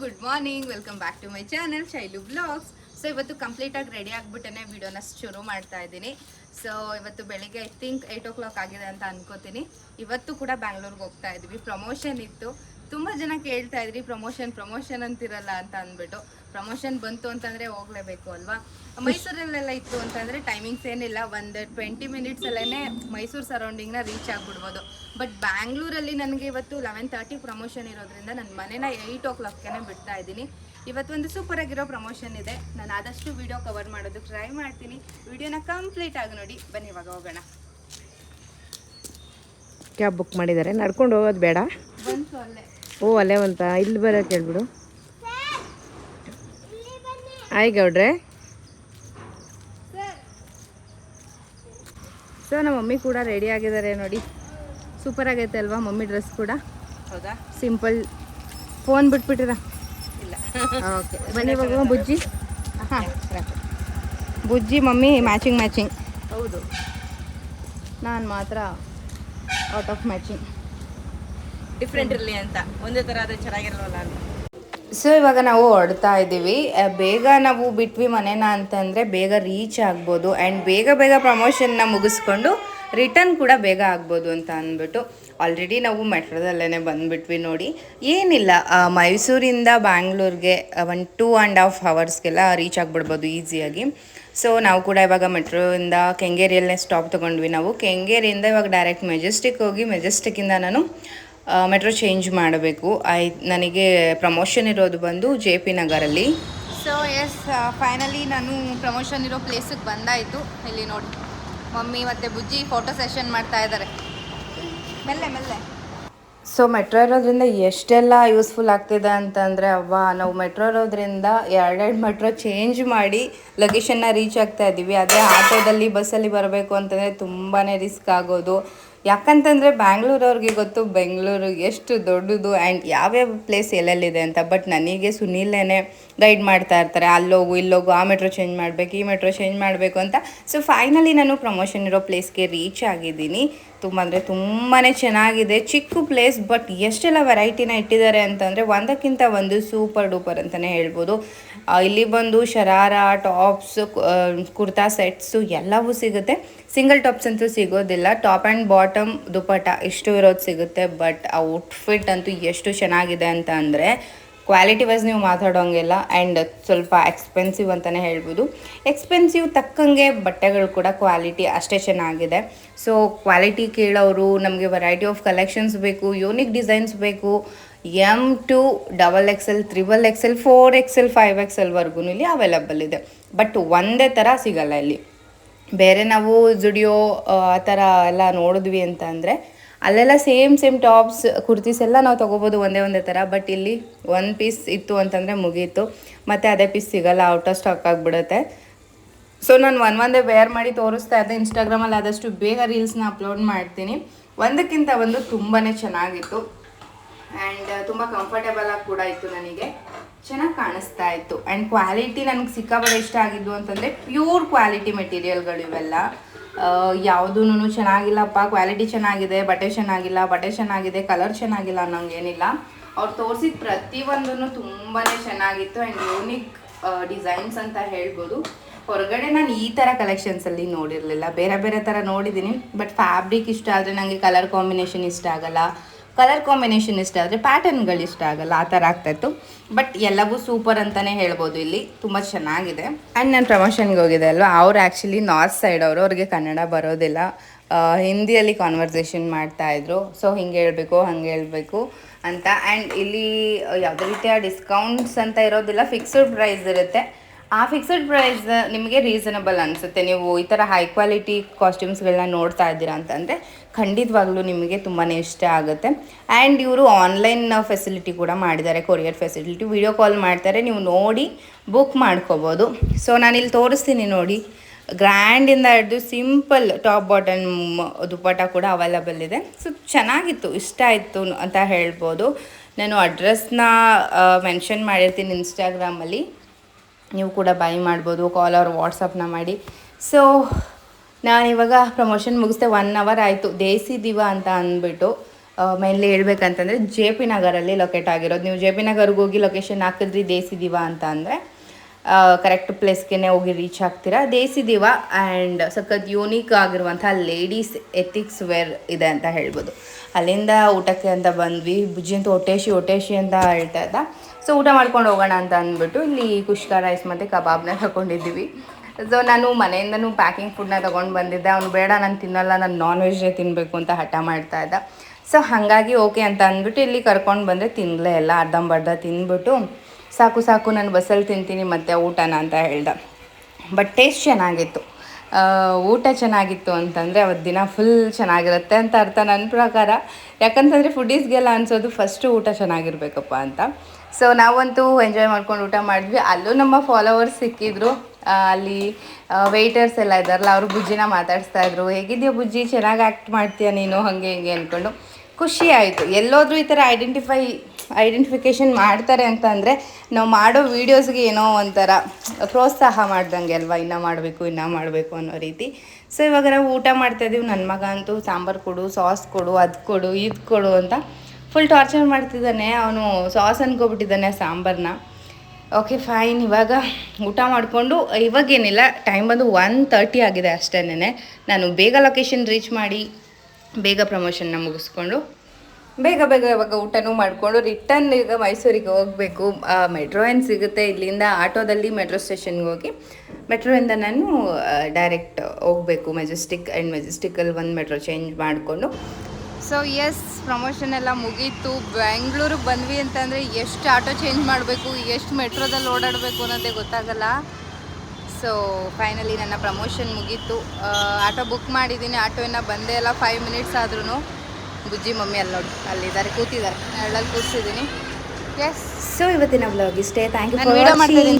Good morning, welcome back to my channel Shailu blogs. So ಇವತ್ತು ಕಂಪ್ಲೀಟಾಗಿ ready ಆಗಿಬಿಟ್ಟೆ ವಿಡಿಯೋನ ಶುರು ಮಾಡ್ತಾ ಇದ್ದೀನಿ. ಸೊ ಇವತ್ತು ಬೆಳಿಗ್ಗೆ I think eight o'clock ಆಗಿದೆ ಅಂತ ಅನ್ಕೋತೀನಿ. ಇವತ್ತು ಕೂಡ ಬ್ಯಾಂಗ್ಳೂರ್ಗೆ ಹೋಗ್ತಾ ಇದ್ವಿ. ಪ್ರಮೋಷನ್ ಇತ್ತು. ತುಂಬ ಜನ ಕೇಳ್ತಾ ಇದ್ರಿ ಪ್ರಮೋಷನ್ ಪ್ರಮೋಷನ್ ಅಂತಿರಲ್ಲ ಅಂತ ಅಂದ್ಬಿಟ್ಟು. ಪ್ರಮೋಷನ್ ಬಂತು ಅಂತಂದರೆ ಹೋಗ್ಲೇಬೇಕು ಅಲ್ವಾ? ಮೈಸೂರಲ್ಲೆಲ್ಲ ಇತ್ತು ಅಂತಂದರೆ ಟೈಮಿಂಗ್ಸ್ ಏನಿಲ್ಲ. ಒಂದು ಟ್ವೆಂಟಿ ಮಿನಿಟ್ಸಲ್ಲೇ ಮೈಸೂರು ಸರೌಂಡಿಂಗ್ನ ರೀಚ್ ಆಗ್ಬಿಡ್ಬೋದು. ಬಟ್ ಬ್ಯಾಂಗ್ಳೂರಲ್ಲಿ ನನಗೆ ಇವತ್ತು ಲೆವೆನ್ ತರ್ಟಿ ಪ್ರಮೋಷನ್ ಇರೋದ್ರಿಂದ ನನ್ನ ಮನೇನ ಏಯ್ಟ್ ಓ ಕ್ಲಾಕ್ಗೆ ಬಿಡ್ತಾ ಇದ್ದೀನಿ. ಇವತ್ತೊಂದು ಸೂಪರ್ ಆಗಿರೋ ಪ್ರಮೋಷನ್ ಇದೆ. ನಾನು ಆದಷ್ಟು ವಿಡಿಯೋ ಕವರ್ ಮಾಡೋದಕ್ಕೆ ಟ್ರೈ ಮಾಡ್ತೀನಿ. ವಿಡಿಯೋನ ಕಂಪ್ಲೀಟ್ ಆಗಿ ನೋಡಿ. ಬನ್ನಿ ಇವಾಗ ಹೋಗೋಣ. ಕ್ಯಾಬ್ ಬುಕ್ ಮಾಡಿದ್ದಾರೆ. ನಡ್ಕೊಂಡು ಹೋಗೋದು ಬೇಡ. ಬಂತು ಅಲ್ಲೇ. ಓ ಅಲ್ಲೇ ಅಂತ ಇಲ್ಲಿ ಬರೋಕೆ ಹೇಳ್ಬಿಡು. ಆಯ್ ಗೌಡ್ರೆ. ಸೊ ನಮ್ಮ ಮಮ್ಮಿ ಕೂಡ ರೆಡಿ ಆಗಿದ್ದಾರೆ ನೋಡಿ. ಸೂಪರ್ ಆಗೈತೆ ಅಲ್ವಾ ಮಮ್ಮಿ ಡ್ರೆಸ್ ಕೂಡ? ಹೌದಾ? ಸಿಂಪಲ್ ಫೋನ್ ಬಿಟ್ಬಿಟ್ಟಿರ ಇಲ್ಲ. ಓಕೆ ಬನ್ನಿ ಇವಾಗ ಬುಜ್ಜಿ. ಹಾಂ. ಬುಜ್ಜಿ ಮಮ್ಮಿ ಮ್ಯಾಚಿಂಗ್ ಮ್ಯಾಚಿಂಗ್ ಹೌದು. ನಾನು ಮಾತ್ರ ಔಟ್ ಆಫ್ ಮ್ಯಾಚಿಂಗ್ ಡಿಫ್ರೆಂಟ್ ಇರಲಿ ಅಂತ. ಒಂದೇ ಥರ ಆದರೆ ಚೆನ್ನಾಗಿರಲ್ವಲ್ಲ ಅಂತ ಸೊ ಇವಾಗ ನಾವು ಹೊಡ್ತಾ ಇದ್ದೀವಿ. ಬೇಗ ನಾವು ಬಿಟ್ವಿ ಮನೇನ ಅಂತಂದರೆ ಬೇಗ ರೀಚ್ ಆಗ್ಬೋದು ಆ್ಯಂಡ್ ಬೇಗ ಬೇಗ ಪ್ರಮೋಷನ್ನ ಮುಗಿಸ್ಕೊಂಡು ರಿಟರ್ನ್ ಕೂಡ ಬೇಗ ಆಗ್ಬೋದು ಅಂತ ಅಂದ್ಬಿಟ್ಟು ಆಲ್ರೆಡಿ ನಾವು ಮೆಟ್ರೋದಲ್ಲೇ ಬಂದುಬಿಟ್ವಿ ನೋಡಿ. ಏನಿಲ್ಲ ಮೈಸೂರಿಂದ ಬ್ಯಾಂಗ್ಳೂರಿಗೆ ಒನ್ ಟೂ ಆ್ಯಂಡ್ ಹಾಫ್ ಅವರ್ಸ್ಗೆಲ್ಲ ರೀಚ್ ಆಗಿಬಿಡ್ಬೋದು ಈಸಿಯಾಗಿ ಸೊ ನಾವು ಕೂಡ ಇವಾಗ ಮೆಟ್ರೋಯಿಂದ ಕೆಂಗೇರಿಯಲ್ಲೇ ಸ್ಟಾಪ್ ತೊಗೊಂಡ್ವಿ ನಾವು. ಕೆಂಗೇರಿಯಿಂದ ಇವಾಗ ಡೈರೆಕ್ಟ್ ಮೆಜೆಸ್ಟಿಕ್ ಹೋಗಿ ಮೆಜೆಸ್ಟಿಕ್ಕಿಂದ ನಾನು ಮೆಟ್ರೋ ಚೇಂಜ್ ಮಾಡಬೇಕು. ಐ ನನಗೆ ಪ್ರಮೋಷನ್ ಇರೋದು ಬಂದು ಜೆ ಪಿ ನಗರಲ್ಲಿ. ಸೊ ಎಸ್ ಫೈನಲಿ ನಾನು ಪ್ರಮೋಷನ್ ಇರೋ ಪ್ಲೇಸಿಗೆ ಬಂದಾಯಿತು. ಇಲ್ಲಿ ನೋಡಿ ಮಮ್ಮಿ ಮತ್ತು ಬುಜ್ಜಿ ಫೋಟೋ ಸೆಷನ್ ಮಾಡ್ತಾ ಇದ್ದಾರೆ. ಮೆಲ್ಲೆ ಮೆಲ್ಲೆ. ಸೊ ಮೆಟ್ರೋ ಇರೋದ್ರಿಂದ ಎಷ್ಟೆಲ್ಲ ಯೂಸ್ಫುಲ್ ಆಗ್ತಿದೆ ಅಂತಂದರೆ ಅವ್ವ ನಾವು ಮೆಟ್ರೋ ಇರೋದ್ರಿಂದ ಎರಡೆರಡು ಮೆಟ್ರೋ ಚೇಂಜ್ ಮಾಡಿ ಲೊಕೇಶನ್ನ ರೀಚ್ ಆಗ್ತಾ ಇದ್ದೀವಿ ಅದೇ ಆಟೋದಲ್ಲಿ ಬಸ್ಸಲ್ಲಿ ಬರಬೇಕು ಅಂತಂದರೆ ತುಂಬಾ ರಿಸ್ಕ್ ಆಗೋದು. ಯಾಕಂತಂದರೆ ಬ್ಯಾಂಗ್ಳೂರವ್ರಿಗೆ ಗೊತ್ತು, ಬೆಂಗಳೂರು ಎಷ್ಟು ದೊಡ್ಡದು ಆ್ಯಂಡ್ ಯಾವ್ಯಾವ ಪ್ಲೇಸ್ ಎಲ್ಲೆಲ್ಲಿದೆ ಅಂತ. ಬಟ್ ನನಗೆ ಸುನೀಲೇನೆ ಗೈಡ್ ಮಾಡ್ತಾ ಇರ್ತಾರೆ. ಅಲ್ಲೋಗು, ಇಲ್ಲೋಗು, ಆ ಮೆಟ್ರೋ ಚೇಂಜ್ ಮಾಡಬೇಕು, ಈ ಮೆಟ್ರೋ ಚೇಂಜ್ ಮಾಡಬೇಕು ಅಂತ. ಸೊ ಫೈನಲಿ ನಾನು ಪ್ರಮೋಷನ್ ಇರೋ ಪ್ಲೇಸ್ಗೆ ರೀಚ್ ಆಗಿದ್ದೀನಿ. ತುಂಬ ಅಂದರೆ ತುಂಬಾ ಚೆನ್ನಾಗಿದೆ. ಚಿಕ್ಕ ಪ್ಲೇಸ್ ಬಟ್ ಎಷ್ಟೆಲ್ಲ ವೆರೈಟಿನ ಇಟ್ಟಿದ್ದಾರೆ ಅಂತಂದರೆ ಒಂದಕ್ಕಿಂತ ಒಂದು ಸೂಪರ್ ಡೂಪರ್ ಅಂತಲೇ ಹೇಳ್ಬೋದು. ಇಲ್ಲಿ ಬಂದು ಶರಾರ ಟಾಪ್ಸ್ ಕುರ್ತಾ ಸೆಟ್ಸು ಎಲ್ಲವೂ ಸಿಗುತ್ತೆ. ಸಿಂಗಲ್ ಟಾಪ್ಸ್ ಅಂತೂ ಸಿಗೋದಿಲ್ಲ. ಟಾಪ್ ಆ್ಯಂಡ್ ಬಾಟಮ್ ದುಪಟ ಇಷ್ಟು ಇರೋದು ಸಿಗುತ್ತೆ ಬಟ್ ಔಟ್ಫಿಟ್ ಅಂತೂ ಎಷ್ಟು ಚೆನ್ನಾಗಿದೆ ಅಂತ ಅಂದರೆ ಕ್ವಾಲಿಟಿ ವೈಸ್ ನೀವು ಮಾತಾಡೋಂಗಿಲ್ಲ ಆ್ಯಂಡ್ ಸ್ವಲ್ಪ ಎಕ್ಸ್ಪೆನ್ಸಿವ್ ಅಂತಲೇ ಹೇಳ್ಬೋದು. ಎಕ್ಸ್ಪೆನ್ಸಿವ್ ತಕ್ಕಂಗೆ ಬಟ್ಟೆಗಳು ಕೂಡ ಕ್ವಾಲಿಟಿ ಅಷ್ಟೇ ಚೆನ್ನಾಗಿದೆ. ಸೊ ಕ್ವಾಲಿಟಿ ಕೇಳೋರು, ನಮಗೆ ವೆರೈಟಿ ಆಫ್ ಕಲೆಕ್ಷನ್ಸ್ ಬೇಕು ಯೂನಿಕ್ ಡಿಸೈನ್ಸ್ ಬೇಕು M to double XL triple XL four XL five ಎಕ್ಸೆಲ್ವರೆಗೂ ಇಲ್ಲಿ ಅವೈಲಬಲ್ ಇದೆ. ಬಟ್ ಒಂದೇ ಥರ ಸಿಗಲ್ಲ ಇಲ್ಲಿ. ಬೇರೆ ನಾವು ಜುಡಿಯೋ ಆ ಥರ ಎಲ್ಲ ನೋಡಿದ್ವಿ ಅಂತ ಅಂದರೆ ಅಲ್ಲೆಲ್ಲ ಸೇಮ್ ಸೇಮ್ ಟಾಪ್ಸ್, ಕುರ್ತೀಸ್ ಎಲ್ಲ ನಾವು ತೊಗೋಬೋದು ಒಂದೇ ಒಂದೇ ಥರ. ಬಟ್ ಇಲ್ಲಿ ಒನ್ ಪೀಸ್ ಇತ್ತು ಅಂತಂದರೆ ಮುಗೀತು. ಮತ್ತು ಅದೇ ಪೀಸ್ ಸಿಗಲ್ಲ ಔಟ್ ಆಫ್ ಸ್ಟಾಕ್ ಆಗಿಬಿಡುತ್ತೆ. ಸೊ ನಾನು ಒನ್ ಒಂದೇ ವೇರ್ ಮಾಡಿ ತೋರಿಸ್ತಾ ಇದ್ದೆ. ಇನ್ಸ್ಟಾಗ್ರಾಮಲ್ಲಿ ಆದಷ್ಟು ಬೇಗ ರೀಲ್ಸ್ನ ಅಪ್ಲೋಡ್ ಮಾಡ್ತೀನಿ. ಒಂದಕ್ಕಿಂತ ಒಂದು ತುಂಬಾ ಚೆನ್ನಾಗಿತ್ತು. ಆ್ಯಂಡ್ ತುಂಬ ಕಂಫರ್ಟೇಬಲ್ ಆಗಿ ಕೂಡ ಇತ್ತು ನನಗೆ. ಚೆನ್ನಾಗಿ ಕಾಣಿಸ್ತಾ ಇತ್ತು. ಆ್ಯಂಡ್ ಕ್ವಾಲಿಟಿ ನನಗೆ ಸಿಕ್ಕಾಪಟ್ಟೆ ಇಷ್ಟ ಆಗಿದ್ದು ಅಂತಂದರೆ ಪ್ಯೂರ್ ಕ್ವಾಲಿಟಿ ಮೆಟೀರಿಯಲ್ಗಳು ಇವೆಲ್ಲ ಯಾವುದೂ ಚೆನ್ನಾಗಿಲ್ಲಪ್ಪ ಕ್ವಾಲಿಟಿ ಚೆನ್ನಾಗಿದೆ, ಬಟ್ಟೆ ಚೆನ್ನಾಗಿಲ್ಲ, ಬಟ್ಟೆ ಚೆನ್ನಾಗಿದೆ ಕಲರ್ ಚೆನ್ನಾಗಿಲ್ಲ ಅನ್ನೋಂಗೇನಿಲ್ಲ ಅವ್ರು ತೋರಿಸಿದ ಪ್ರತಿಯೊಂದೂ ತುಂಬಾ ಚೆನ್ನಾಗಿತ್ತು ಆ್ಯಂಡ್ ಯೂನಿಕ್ ಡಿಸೈನ್ಸ್ ಅಂತ ಹೇಳ್ಬೋದು. ಹೊರಗಡೆ ನಾನು ಈ ಥರ ಕಲೆಕ್ಷನ್ಸಲ್ಲಿ ನೋಡಿರಲಿಲ್ಲ. ಬೇರೆ ಬೇರೆ ಥರ ನೋಡಿದ್ದೀನಿ ಬಟ್ ಫ್ಯಾಬ್ರಿಕ್ ಇಷ್ಟ ಆದರೆ ನನಗೆ ಕಲರ್ ಕಾಂಬಿನೇಷನ್ ಇಷ್ಟ ಆಗಲ್ಲ. ಕಲರ್ ಕಾಂಬಿನೇಷನ್ ಇಷ್ಟ ಆದರೆ ಪ್ಯಾಟರ್ನ್ಗಳು ಇಷ್ಟ ಆಗಲ್ಲ, ಆ ಥರ ಆಗ್ತಾಯಿತ್ತು ಬಟ್ ಎಲ್ಲವೂ ಸೂಪರ್ ಅಂತಲೇ ಹೇಳ್ಬೋದು ಇಲ್ಲಿ. ತುಂಬ ಚೆನ್ನಾಗಿದೆ. ಆ್ಯಂಡ್ ನಾನು ಪ್ರಮೋಷನ್ಗೆ ಹೋಗಿದೆ ಅಲ್ವಾ? ಅವ್ರು ಆ್ಯಕ್ಚುಲಿ ನಾರ್ತ್ ಸೈಡ್ ಅವರು, ಅವ್ರಿಗೆ ಕನ್ನಡ ಬರೋದಿಲ್ಲ. ಹಿಂದಿಯಲ್ಲಿ ಕಾನ್ವರ್ಸೇಷನ್ ಮಾಡ್ತಾಯಿದ್ರು ಸೊ ಹಿಂಗೆ ಹೇಳಬೇಕು, ಹಂಗೆ ಹೇಳಬೇಕು ಅಂತ. ಆ್ಯಂಡ್ ಇಲ್ಲಿ, ಯಾವುದೇ ರೀತಿಯ ಡಿಸ್ಕೌಂಟ್ಸ್ ಅಂತ ಇರೋದಿಲ್ಲ ಫಿಕ್ಸ್ಡ್ ಪ್ರೈಸ್ ಇರುತ್ತೆ. ಆ ಫಿಕ್ಸ್ಡ್ ಪ್ರೈಸ್ ನಿಮಗೆ ರೀಸನಬಲ್ ಅನಿಸುತ್ತೆ. ನೀವು ಈ ಥರ ಹೈ ಕ್ವಾಲಿಟಿ ಕಾಸ್ಟ್ಯೂಮ್ಸ್ಗಳನ್ನ ನೋಡ್ತಾ ಇದ್ದೀರಾ ಅಂತಂದರೆ ಖಂಡಿತವಾಗ್ಲೂ ನಿಮಗೆ ತುಂಬಾ ಇಷ್ಟ ಆಗುತ್ತೆ. ಆ್ಯಂಡ್ ಇವರು ಆನ್ಲೈನ್ ಫೆಸಿಲಿಟಿ ಕೂಡ ಮಾಡಿದ್ದಾರೆ ಕೊರಿಯರ್ ಫೆಸಿಲಿಟಿ ವಿಡಿಯೋ ಕಾಲ್ ಮಾಡ್ತಾರೆ, ನೀವು ನೋಡಿ ಬುಕ್ ಮಾಡ್ಕೋಬೋದು. ಸೊ ಇಲ್ಲಿ ತೋರಿಸ್ತೀನಿ ನೋಡಿ. ಗ್ರ್ಯಾಂಡಿಂದ ಹಿಡಿದು ಸಿಂಪಲ್ ಟಾಪ್ ಬಾಟಮ್ ದುಪ್ಪಟ್ಟ ಕೂಡ ಅವೈಲಬಲ್ ಇದೆ. ಸೊ ಚೆನ್ನಾಗಿತ್ತು, ಇಷ್ಟ ಆಯಿತು ಅಂತ ಹೇಳ್ಬೋದು. ನಾನು ಅಡ್ರೆಸ್ನ ಮೆನ್ಷನ್ ಮಾಡಿರ್ತೀನಿ ಇನ್ಸ್ಟಾಗ್ರಾಮಲ್ಲಿ ನೀವು ಕೂಡ ಬೈ ಮಾಡ್ಬೋದು ಕಾಲ್ ಅವ್ರ ವಾಟ್ಸಪ್ನ ಮಾಡಿ. ಸೊ ನಾನು ಇವಾಗ ಪ್ರಮೋಷನ್ ಮುಗಿಸ್ದೆ ಒನ್ ಅವರ್ ಆಯಿತು. ದೇಸಿ ದಿವ ಅಂತ ಅಂದ್ಬಿಟ್ಟು ಮೇನ್ಲಿ ಹೇಳ್ಬೇಕಂತಂದರೆ ಜೆ ಪಿ ನಗರಲ್ಲಿ ಲೊಕೇಟ್ ಆಗಿರೋದು. ನೀವು ಜೆ ಪಿ ನಗರ್ಗೆ ಹೋಗಿ ಲೊಕೇಶನ್ ಹಾಕಿದ್ರಿ, ದೇಸಿ ದಿವ ಅಂತ ಅಂದರೆ ಕರೆಕ್ಟ್ ಪ್ಲೇಸ್ಗೆ ಹೋಗಿ ರೀಚ್ ಆಗ್ತೀರಾ? ದೇಸಿ ದಿವ ಆ್ಯಂಡ್ ಸಖತ್ ಯೂನಿಕ್ ಆಗಿರುವಂಥ ಲೇಡೀಸ್ ಎಥಿಕ್ಸ್ ವೇರ್ ಇದೆ ಅಂತ ಹೇಳ್ಬೋದು. ಅಲ್ಲಿಂದ ಊಟಕ್ಕೆ ಅಂತ ಬಂದ್ವಿ. ಬುಜ್ಜಿ ಅಂತ ಒಟೇಶಿ ಹೊಟ್ಟೇಶಿ ಅಂತ ಹೇಳ್ತಾ ಇದ್ದ. ಸೊ ಊಟ ಮಾಡ್ಕೊಂಡು ಹೋಗೋಣ ಅಂತ ಅಂದ್ಬಿಟ್ಟು ಇಲ್ಲಿ ಕುಷ್ಕ ರೈಸ್ ಮತ್ತು ಕಬಾಬ್ನ ತಗೊಂಡಿದ್ದೀವಿ. ಸೊ ನಾನು ಮನೆಯಿಂದನೂ ಪ್ಯಾಕಿಂಗ್ ಫುಡ್ನ ತೊಗೊಂಡು ಬಂದಿದ್ದೆ. ಅವ್ನು, ಬೇಡ, ನಾನು ತಿನ್ನಲ್ಲ, ನಾನು ನಾನ್ ವೆಜ್ಜೇ ತಿನ್ನಬೇಕು ಅಂತ ಹಠ ಮಾಡ್ತಾ ಇದ್ದ. ಸೊ ಹಾಗಾಗಿ ಓಕೆ ಅಂತ ಅಂದ್ಬಿಟ್ಟು ಇಲ್ಲಿ ಕರ್ಕೊಂಡು ಬಂದರೆ ತಿನ್ನಲೇ ಎಲ್ಲ ಅರ್ಧಂಬರ್ಧ ತಿಂದ್ಬಿಟ್ಟು ಸಾಕು ಸಾಕು, ನಾನು ಬಸ್ಸಲ್ಲಿ ತಿಂತೀನಿ, ಮತ್ತೆ ಊಟನ ಅಂತ ಹೇಳ್ದ. ಬಟ್ ಟೇಸ್ಟ್ ಚೆನ್ನಾಗಿತ್ತು. ಊಟ ಚೆನ್ನಾಗಿತ್ತು ಅಂತಂದರೆ ಅವತ್ತು ದಿನ ಫುಲ್ ಚೆನ್ನಾಗಿರುತ್ತೆ ಅಂತ ಅರ್ಥ ನನ್ನ ಪ್ರಕಾರ. ಯಾಕಂತಂದರೆ ಫುಡೀಸ್ಗೆಲ್ಲ ಅನ್ಸೋದು ಫಸ್ಟು ಊಟ ಚೆನ್ನಾಗಿರ್ಬೇಕಪ್ಪ ಅಂತ. ಸೊ ನಾವಂತೂ ಎಂಜಾಯ್ ಮಾಡ್ಕೊಂಡು ಊಟ ಮಾಡಿದ್ವಿ. ಅಲ್ಲೂ ನಮ್ಮ ಫಾಲೋವರ್ಸ್ ಸಿಕ್ಕಿದ್ರು. ಅಲ್ಲಿ ವೆಯ್ಟರ್ಸ್ ಎಲ್ಲ ಇದ್ದಾರಲ್ಲ, ಅವರು ಬುಜ್ಜಿನ ಮಾತಾಡಿಸ್ತಾ ಇದ್ರು. ಹೇಗಿದೆಯಾ ಬುಜ್ಜಿ? ಚೆನ್ನಾಗಿ ಆ್ಯಕ್ಟ್ ಮಾಡ್ತೀಯ ನೀನು? ಹಾಗೆ, ಹಿಂಗೆ ಅಂದ್ಕೊಂಡು ಖುಷಿ ಆಯಿತು. ಎಲ್ಲೋದ್ರೂ ಈ ಥರ ಐಡೆಂಟಿಫೈ ಐಡೆಂಟಿಫಿಕೇಷನ್ ಮಾಡ್ತಾರೆ ಅಂತ ಅಂದರೆ, ನಾವು ಮಾಡೋ ವೀಡಿಯೋಸ್ಗೆ ಏನೋ ಒಂಥರ ಪ್ರೋತ್ಸಾಹ ಮಾಡ್ದಂಗೆ ಅಲ್ವಾ? ಇನ್ನೂ ಮಾಡಬೇಕು ಇನ್ನೂ ಮಾಡಬೇಕು ಅನ್ನೋ ರೀತಿ. ಸೊ ಇವಾಗ ನಾವು ಊಟ ಮಾಡ್ತಾ ಇದೀವಿ. ನನ್ನ ಮಗ ಅಂತೂ ಸಾಂಬಾರು ಕೊಡು ಸಾಸ್ ಕೊಡು, ಅದು ಕೊಡು, ಇದು ಕೊಡು ಅಂತ. ಫುಲ್ ಟಾರ್ಚರ್ ಮಾಡ್ತಿದ್ದಾನೆ. ಅವನು ಸಾಸ್ ಅನ್ಕೊಬಿಟ್ಟಿದ್ದಾನೆ ಸಾಂಬಾರನ್ನ ಓಕೆ ಫೈನ್ ಇವಾಗ ಊಟ ಮಾಡಿಕೊಂಡು ಇವಾಗೇನಿಲ್ಲ ಟೈಮ್ ಬಂದು ಒನ್ ತರ್ಟಿ ಆಗಿದೆ ಅಷ್ಟೇನೆ ನಾನು ಬೇಗ ಲೊಕೇಶನ್ ರೀಚ್ ಮಾಡಿ, ಬೇಗ ಪ್ರಮೋಷನ್ನ ಮುಗಿಸ್ಕೊಂಡು, ಬೇಗ ಬೇಗ ಇವಾಗ ಊಟನೂ ಮಾಡಿಕೊಂಡು ರಿಟರ್ನ್ ಈಗ ಮೈಸೂರಿಗೆ ಹೋಗಬೇಕು. ಮೆಟ್ರೋ ಏನು ಸಿಗುತ್ತೆ ಇಲ್ಲಿಂದ ಆಟೋದಲ್ಲಿ ಮೆಟ್ರೋ ಸ್ಟೇಷನ್ಗೆ ಹೋಗಿ ಮೆಟ್ರೋಯಿಂದ ನಾನು ಡೈರೆಕ್ಟ್ ಹೋಗಬೇಕು. ಮೆಜೆಸ್ಟಿಕ್ ಆ್ಯಂಡ್ ಮೆಜೆಸ್ಟಿಕಲ್ಲಿ ಒಂದು ಮೆಟ್ರೋ ಚೇಂಜ್ ಮಾಡಿಕೊಂಡು ಸೊ ಎಸ್ ಪ್ರಮೋಷನ್ ಎಲ್ಲ ಮುಗೀತು. ಬೆಂಗಳೂರಿಗೆ ಬಂದ್ವಿ ಅಂತಂದರೆ ಎಷ್ಟು ಆಟೋ ಚೇಂಜ್ ಮಾಡಬೇಕು ಎಷ್ಟು ಮೆಟ್ರೋದಲ್ಲಿ ಓಡಾಡಬೇಕು ಅನ್ನೋದೇ ಗೊತ್ತಾಗಲ್ಲ. ಸೊ ಫೈನಲಿ ನನ್ನ ಪ್ರಮೋಷನ್ ಮುಗೀತು. ಆಟೋ ಬುಕ್ ಮಾಡಿದ್ದೀನಿ. ಆಟೋ ಇನ್ನೂ ಬಂದೇ ಇಲ್ಲ ಫೈವ್ ಮಿನಿಟ್ಸ್ ಆದ್ರೂ ಬುಜ್ಜಿ ಮಮ್ಮಿ ಅಲ್ಲಿ ನೋಡಿ ಅಲ್ಲಿದ್ದಾರೆ ಕೂತಿದ್ದಾರೆ. ಎರಡಲ್ಲಿ ಕೂರಿಸಿದ್ದೀನಿ. ಎಸ್ ಸೊ ಇವತ್ತಿನ ಬ್ಲಾಗ್ ಇಷ್ಟೇ. ಥ್ಯಾಂಕ್ ಯು ವಿಡಿಯೋ ಮಾಡ್ತಿದ್ದೀನಿ